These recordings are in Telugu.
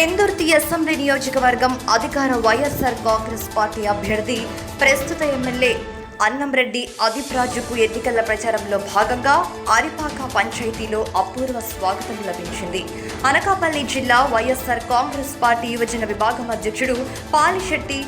పెందుర్తి అసెంబ్లీ నియోజకవర్గం అధికార వైఎస్ఆర్ కాంగ్రెస్ పార్టీ అభ్యర్థి ప్రస్తుత ఎమ్మెల్యే అన్నంరెడ్డి అదిప్రాజుకు ఎన్నికల ప్రచారంలో భాగంగా అరిపాక పంచాయతీలో అపూర్వ స్వాగతం లభించింది. అనకాపల్లి జిల్లా వైఎస్ఆర్ కాంగ్రెస్ పార్టీ యువజన విభాగం అధ్యక్షుడు పాలిశెట్టి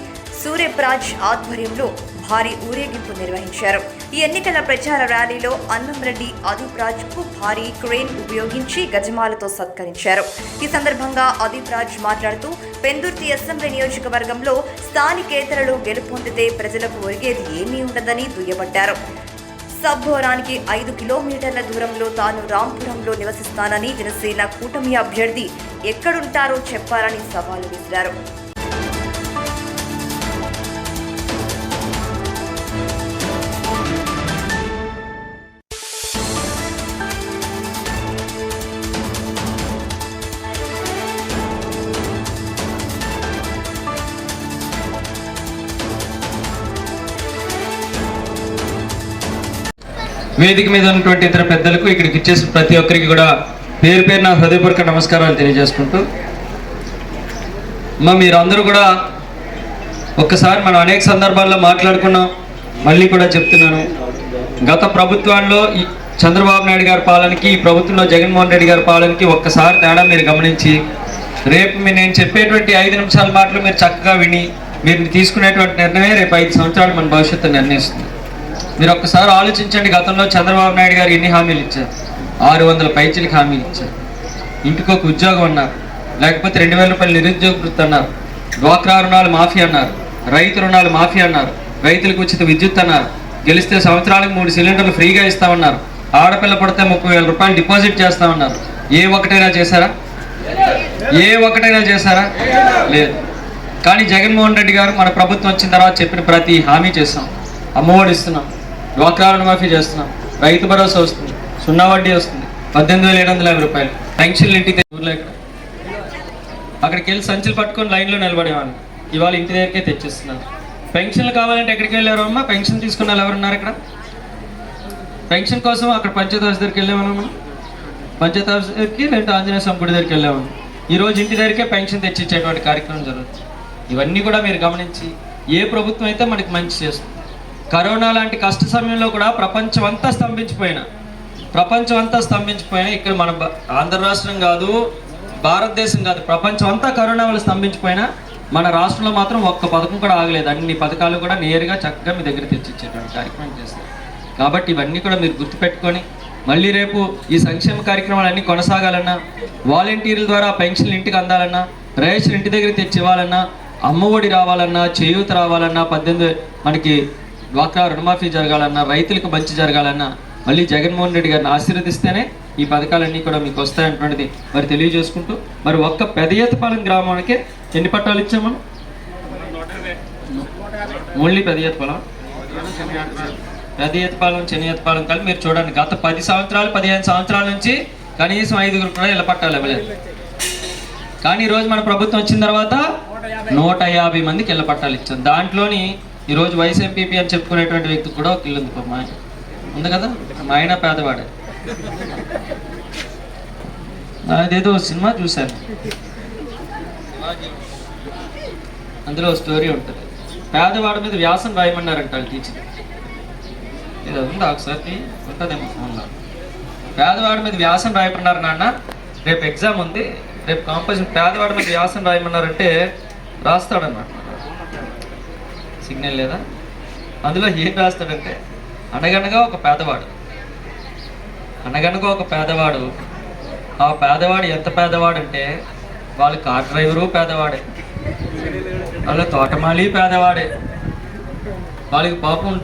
సూర్యప్రాజ్ ఆధ్వర్యంలో భారీ ఊరేగింపు నిర్వహించారు. ఈ ఎన్నికల ప్రచార ర్యాలీలో అన్నంరెడ్డి అదీప్ రాజ్కు భారీ క్రేన్ ఉపయోగించి గజమాలతో సత్కరించారు. ఈ సందర్భంగా అదీప్ రాజ్ మాట్లాడుతూ పెందుర్తి అసెంబ్లీ నియోజకవర్గంలో స్థానికేతరలు గెలుపొందితే ప్రజలకు ఒరిగేది ఏమీ ఉండదని దుయ్యబట్టారు. సబ్బోరానికి ఐదు కిలోమీటర్ల దూరంలో తాను రాంపురంలో నివసిస్తానని జనసేన కూటమి అభ్యర్థి ఎక్కడుంటారో చెప్పాలని సవాలు విసిరారు. వేదిక మీద ఉన్నటువంటి ఇతర పెద్దలకు ఇక్కడికి ఇచ్చేసిన ప్రతి ఒక్కరికి కూడా పేరు పేరు నా హృదయపూర్వక నమస్కారాలు తెలియజేసుకుంటూ మా మీరందరూ కూడా ఒక్కసారి మనం అనేక సందర్భాల్లో మాట్లాడుకున్నాం మళ్ళీ కూడా చెప్తున్నాను. గత ప్రభుత్వాల్లో ఈ చంద్రబాబు నాయుడు గారి పాలనకి ఈ ప్రభుత్వంలో జగన్మోహన్ రెడ్డి గారి పాలనకి ఒక్కసారి తేడా మీరు గమనించి రేపు మీ నేను చెప్పేటువంటి ఐదు నిమిషాల మాటలు మీరు చక్కగా విని మీరు తీసుకునేటువంటి నిర్ణయం రేపు ఐదు సంవత్సరాలు మన భవిష్యత్తు నిర్ణయిస్తుంది. మీరు ఒక్కసారి ఆలోచించండి. గతంలో చంద్రబాబు నాయుడు గారు ఎన్ని హామీలు ఇచ్చారు? ఆరు వందల పైచీలకు హామీలు ఇచ్చారు. ఇంటికి ఒక ఉద్యోగం అన్నారు. లేకపోతే రెండు వేల రూపాయలు నిరుద్యోగ వృత్తి అన్నారు. డ్వాక్రా రుణాలు మాఫీ అన్నారు. రైతు రుణాలు మాఫీ అన్నారు. రైతులకు ఉచిత విద్యుత్ అన్నారు. గెలిస్తే సంవత్సరాలకు మూడు సిలిండర్లు ఫ్రీగా ఇస్తామన్నారు. ఆడపిల్ల పడితే ముప్పై వేల రూపాయలు డిపాజిట్ చేస్తామన్నారు. ఏ ఒక్కటైనా చేశారా? ఏ ఒక్కటైనా చేశారా? లేదు. కానీ జగన్మోహన్ రెడ్డి గారు మన ప్రభుత్వం వచ్చిన తర్వాత చెప్పిన ప్రతి హామీ చేస్తాం అమ్మఒడి ఇస్తున్నాం. డ్వాక్రా రుణమాఫీ చేస్తున్నాం. రైతు భరోసా వస్తుంది. సున్నా వడ్డీ వస్తుంది. పద్దెనిమిది వేల ఏడు వందల యాభై రూపాయలు. పెన్షన్లు ఇంటికి ఊర్లో ఇక్కడ అక్కడికి వెళ్ళి సంచులు పట్టుకొని లైన్లో నిలబడేవాళ్ళు. ఇవాళ ఇంటి దగ్గరికే తెచ్చిస్తున్నారు. పెన్షన్లు కావాలంటే ఎక్కడికి వెళ్ళారు అమ్మా? పెన్షన్ తీసుకున్న వాళ్ళు ఎవరున్నారు ఇక్కడ? పెన్షన్ కోసం అక్కడ పంచాయతీ ఆఫీస్ దగ్గరికి వెళ్ళామన్నా మనం. పంచాయతీ ఆఫీస్ దగ్గరికి లేదంటే ఆంజనేయ స్వామి గుడి దగ్గరికి వెళ్ళాము ఈ రోజు ఇంటి దగ్గరికే పెన్షన్ తెచ్చిచ్చేటువంటి కార్యక్రమం జరుగుతుంది. ఇవన్నీ కూడా మీరు గమనించి ఏ ప్రభుత్వం అయితే మనకి మంచి చేస్తుంది. కరోనా లాంటి కష్ట సమయంలో కూడా ప్రపంచం అంతా స్తంభించిపోయినా ప్రపంచం అంతా స్తంభించిపోయినా ఇక్కడ మన ఆంధ్ర రాష్ట్రం కాదు భారతదేశం కాదు ప్రపంచం అంతా కరోనా వల్ల స్తంభించిపోయినా మన రాష్ట్రంలో మాత్రం ఒక్క పథకం కూడా ఆగలేదు. అన్ని పథకాలు కూడా నేరుగా చక్కగా మీ దగ్గర తెచ్చిచ్చేటువంటి కార్యక్రమం చేస్తారు కాబట్టి ఇవన్నీ కూడా మీరు గుర్తుపెట్టుకొని మళ్ళీ రేపు ఈ సంక్షేమ కార్యక్రమాలన్నీ కొనసాగాలన్నా వాలంటీర్ల ద్వారా పెన్షన్లు ఇంటికి అందాలన్నా రేషన్ ఇంటి దగ్గర తెచ్చి ఇవ్వాలన్నా అమ్మఒడి రావాలన్నా చేయూత రావాలన్నా పద్దెనిమిది మనకి డ్వాక్రా రుణమాఫీ జరగాలన్నా రైతులకు మంచి జరగాలన్నా మళ్ళీ జగన్మోహన్ రెడ్డి గారిని ఆశీర్వదిస్తేనే ఈ పథకాలన్నీ కూడా మీకు వస్తాయన్నటువంటిది మరి తెలియజేసుకుంటూ మరి ఒక్క పెదయతపాలెం గ్రామానికే ఎన్ని పట్టాలు ఇచ్చాం మనం ఓన్లీ పెదయతపాలెం పెదయతపాలెం చెనియతపాలెం కలిపి మీరు చూడండి గత పది సంవత్సరాలు పదిహేను సంవత్సరాల నుంచి కనీసం ఐదుగురు కూడా ఇళ్ళ పట్టాలు ఇవ్వలేదు. కానీ ఈరోజు మన ప్రభుత్వం వచ్చిన తర్వాత నూట యాభై మందికి ఇళ్ళ పట్టాలు ఇచ్చాం. దాంట్లోని ఈరోజు వైస్ ఎంపీపీ అని చెప్పుకునేటువంటి వ్యక్తి కూడా ఒక ఇల్లు ఉంది పాపం ఆయన. ఉంది కదా? మా ఆయన పేదవాడే. అదేదో సినిమా చూశాను. అందులో స్టోరీ ఉంటుంది. పేదవాడి మీద వ్యాసం రాయమన్నారంట వాళ్ళు టీచర్. ఇది ఉందా ఒకసారి? ఉంటుందేమో ఫోన్లో. పేదవాడి మీద వ్యాసం రాయమన్నారు నాన్న. రేపు ఎగ్జామ్ ఉంది. రేపు కాంపిటీషన్ పేదవాడి మీద వ్యాసం రాయమన్నారంటే రాస్తాడన్నమాట. సిగ్నల్ లేదా? అందులో ఏం రాస్తాడంటే అనగనగా ఒక పేదవాడు. అనగనగా ఒక పేదవాడు. ఆ పేదవాడు ఎంత పేదవాడు అంటే వాళ్ళ కార్ డ్రైవరు పేదవాడే. వాళ్ళ తోటమాలి పేదవాడే. వాళ్ళకి పాపం